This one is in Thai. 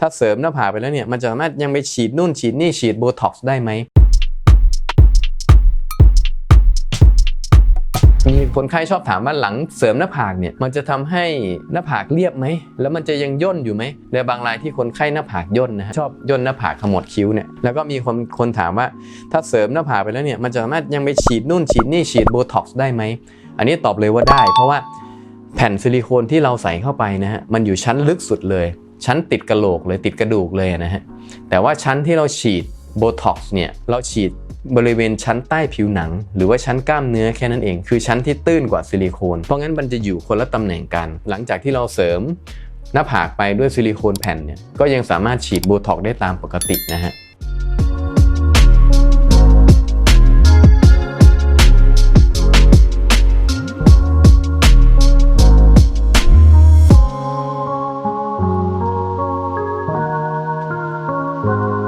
ถ้าเสริมหน้าผากไปแล้วเนี่ย มันจะสามารถยังไปฉีดนู่นฉีดนี่ฉีดโบท็อกซ์ได้ไหม มีคนไข้ชอบถามว่าหลังเสริมหน้าผากเนี่ย มันจะทำให้หน้าผากเรียบไหม แล้วมันจะยังย่นอยู่ไหมในบางรายที่คนไข้หน้าผากย่นนะฮะ ชอบย่นหน้าผากขมวดคิ้วเนี่ย แล้วก็มีคนคนถามว่า ถ้าเสริมหน้าผากไปแล้วเนี่ย มันจะสามารถยังไปฉีดนู่นฉีดนี่ฉีดโบท็อกซ์ได้ไหม อันนี้ตอบเลยว่าได้ เพราะว่าแผ่นซิลิโคนที่เราใส่เข้าไปนะฮะ มันอยู่ชั้นลึกสุดเลย ชั้นติดกระโหลกเลยติดกระดูกเลยนะฮะแต่ว่าชั้นที่เราฉีดโบท็อกซ์เนี่ยเราฉีดบริเวณชั้นใต้ผิวหนัง หรือว่าชั้นกล้ามเนื้อแค่นั้นเอง คือชั้นที่ตื้นกว่าซิลิโคนเพราะงั้นมันจะอยู่คนละตำแหน่งกัน หลังจากที่เราเสริมหน้าผากไปด้วยซิลิโคนแผ่นเนี่ยก็ยังสามารถฉีดโบท็อกซ์ได้ตามปกตินะฮะ ค